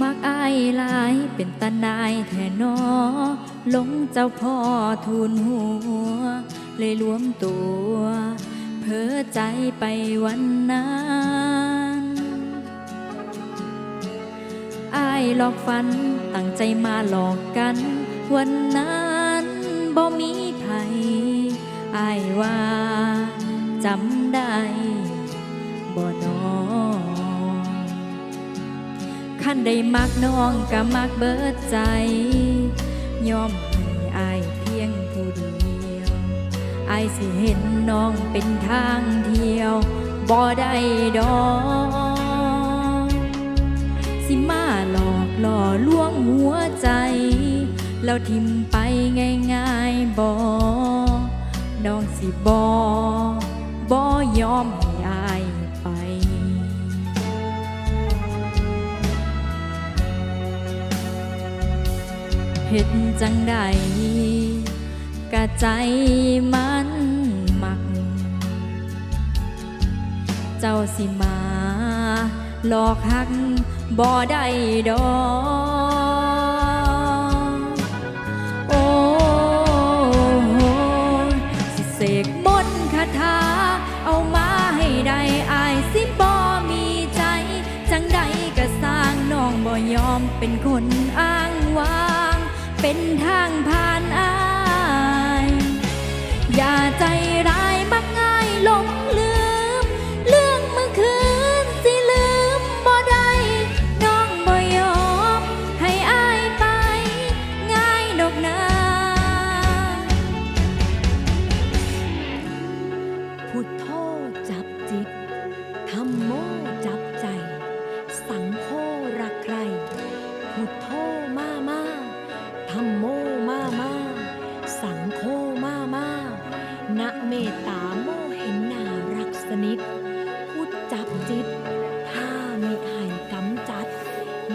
มักอายหลายเป็นตานายแท่นอหลงเจ้าพ่อทูลหัว เลยรวมตัว เพ้อใจไปวันนั้นอายหลอกฝันตั้งใจมาหลอกกัน วันนั้นบ่มีไผอายว่าจำได้บ่นอ ขั้นได้มักน้องก็มักเบิดใจ ยอมให้อายเพียงผู้เดียวอายสิเห็นน้องเป็นทางเที่ยวบ่ได้ดอกสิมาหลอกหล่อลวงหัวใจ แล้วทิมไปง่ายๆบอน้องสิบอบอยอม เห็ดจังใดกะใจมันมัก เจ้าสิมาหลอกหักบ่ได้ดอกโอ้โหสิเสกมนคาถาเอามาให้ได้อายสิบ่มีใจ จังใดก็สร้างน้องบ่ยอมเป็นคนอ้าง เป็นทางผ่านอาย อย่าใจ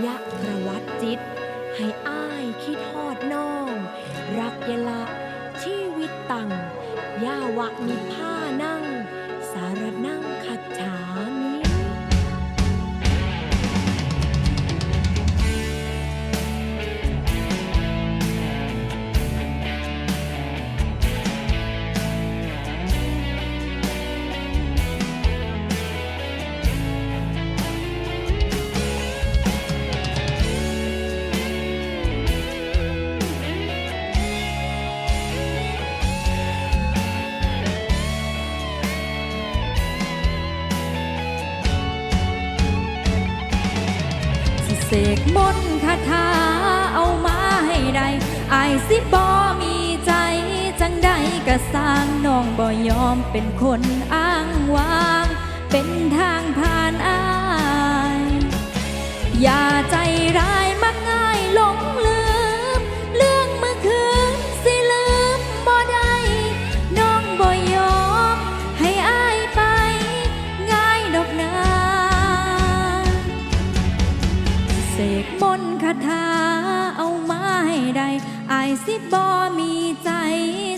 ยะระวัตจิต ให้อ้ายคิดทอดน้อง รักยะละชีวิตตังยาวะมีผ้าหน้า เสกมนต์คาถาเอามาให้ได้อายสิบ่มีใจจังใดก็สร้างน้องบ่ยอมเป็นคนอ้างวาง กบนคาถาเอามาให้ได้อายสิบอมีใจ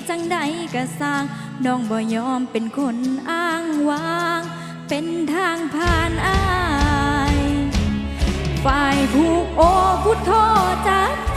จังใดกะสร้างน้องบ่ยอมเป็นคนอ้างว้าง เป็นทางผ่านอาย ฝ่ายผูกโอพุทโธจาก